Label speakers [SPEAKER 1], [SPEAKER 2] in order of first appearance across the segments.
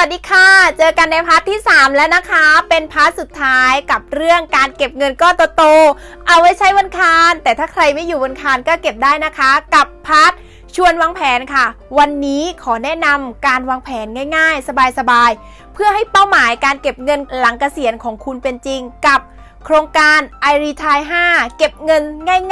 [SPEAKER 1] วัสดีค่ะ เจอกันในพาร์ทที่ 3 แล้วนะคะ เป็นพาร์ทสุดท้ายกับเรื่องการเก็บเงินก้อนโตๆเอาไว้ใช้วันคารแต่ถ้าใครไม่อยู่วันคารก็เก็บได้นะคะ กับพาร์ทชวนวางแผนค่ะ วันนี้ขอแนะนำการวางแผนง่าย ๆ สบายๆ เพื่อให้เป้าหมายการเก็บเงินหลังเกษียณของคุณเป็นจริงกับ โครงการ i r e t i 5เก็บเงิน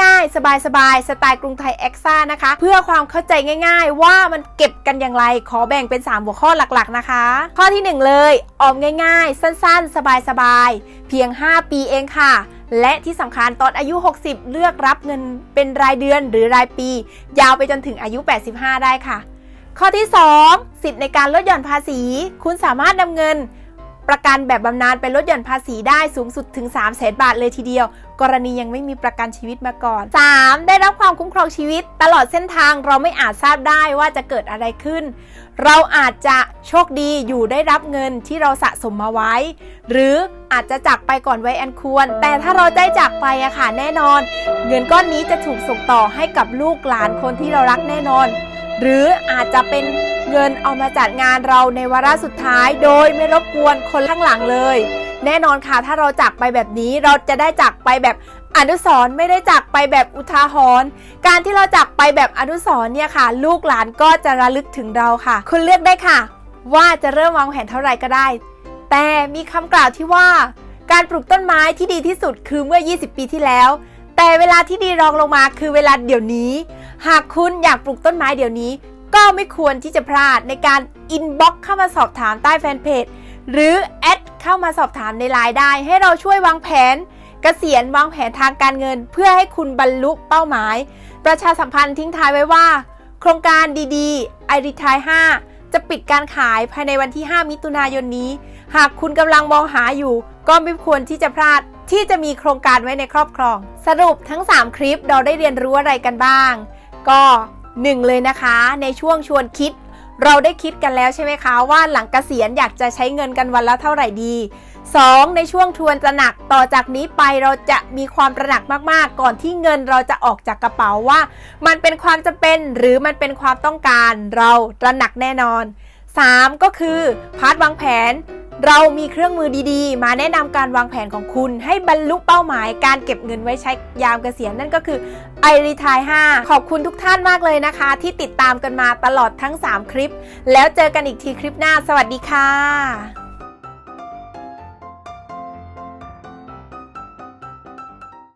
[SPEAKER 1] ง่ายๆ สบายๆ สไตล์กรุงไทยเอ็กซ่านะคะ เพื่อความเข้าใจง่ายๆ ว่ามันเก็บกันอย่างไร ขอแบ่งเป็น 3 หัวข้อหลักๆนะคะ ข้อที่ 1 เลย ออมง่ายๆ สั้นๆ สบายๆ เพียง 5 ปีเองค่ะและที่สำคัญตอนอายุ 60 เลือกรับเงินเป็นรายเดือนหรือรายปี ยาวไปจนถึงอายุ 85 ได้ค่ะ ข้อที่ 2 สิทธิ์ในการลดหย่อนภาษี คุณสามารถนำเงิน ประกันแบบบำนาญไปลดหย่อนภาษีได้สูงสุดถึง 3 0 0แสนบาทเลยทีเดียว กรณียังไม่มีประกันชีวิตมาก่อน 3. ได้รับความคุ้มครองชีวิต ตลอดเส้นทางเราไม่อาจทราบได้ว่าจะเกิดอะไรขึ้น เราอาจจะโชคดีอยู่ได้รับเงินที่เราสะสมมาไว้ หรืออาจจะจากไปก่อนไว้อันควร แต่ถ้าเราได้จากไปอะค่ะแน่นอน เงินก้อนนี้จะถูกส่งต่อให้กับลูกหลานคนที่เรารักแน่นอน หรืออาจจะเป็น เงินเอามาจัดงานเราในวาระสุดท้าย โดยไม่รบกวนคนข้างหลังเลย แน่นอนค่ะถ้าเราจากไปแบบนี้เราจะได้จากไปแบบอนุสรไม่ได้จากไปแบบอุทาหรณ์การที่เราจากไปแบบอนุสรเนี่ยค่ะ ลูกหลานก็จะระลึกถึงเราค่ะ คุณเลือกได้ค่ะ ว่าจะเริ่มวางแผนเท่าไหร่ก็ได้ แต่มีคำกล่าวที่ว่า การปลูกต้นไม้ที่ดีที่สุดคือเมื่อ 20 ปีที่แล้ว แต่เวลาที่ดีรองลงมาคือเวลาเดี๋ยวนี้ หากคุณอยากปลูกต้นไม้เดี๋ยวนี้ ก็ไม่ควรที่จะพลาดในการอินบ็อกเข้ามาสอบถามใต้แฟนเพจหรือแอดเข้ามาสอบถามในไลน์ได้ ให้เราช่วยวางแผนเกษียณวางแผนทางการเงิน เพื่อให้คุณบรรลุเป้าหมาย ประชาสัมพันธ์ทิ้งท้ายไว้ว่า โครงการดีๆไอริทาย5จะปิดการขายภายในวันที่ 5 มิถุนายนนี้ หากคุณกำลังมองหาอยู่ ก็ไม่ควรที่จะพลาดที่จะมีโครงการไว้ในครอบครอง สรุปทั้ง 3 คลิปเราได้เรียนรู้อะไรกันบ้าง ก็ 1เลยนะคะในช่วงชวนคิด เราได้คิดกันแล้วใช่ไหมคะ ว่าหลังเกษียณอยากจะใช้เงินกันวันละเท่าไหร่ดี 2. ในช่วงทวนตระหนักต่อจากนี้ไปเราจะมีความตระหนักมากๆ ก่อนที่เงินเราจะออกจากกระเป๋าว่า มันเป็นความจำเป็นหรือมันเป็นความต้องการ เราตระหนักแน่นอน 3. ก็คือพาร์ทวางแผน เรามีเครื่องมือดีๆ มาแนะนำการวางแผนของคุณ ให้บรรลุเป้าหมาย การเก็บเงินไว้ใช้ยามเกษียณนั่นก็คือไอรีทาย5ขอบคุณทุกท่านมากเลยนะคะ ที่ติดตามกันมาตลอดทั้ง 3 คลิป แล้วเจอกันอีกทีคลิปหน้า สวัสดีค่ะ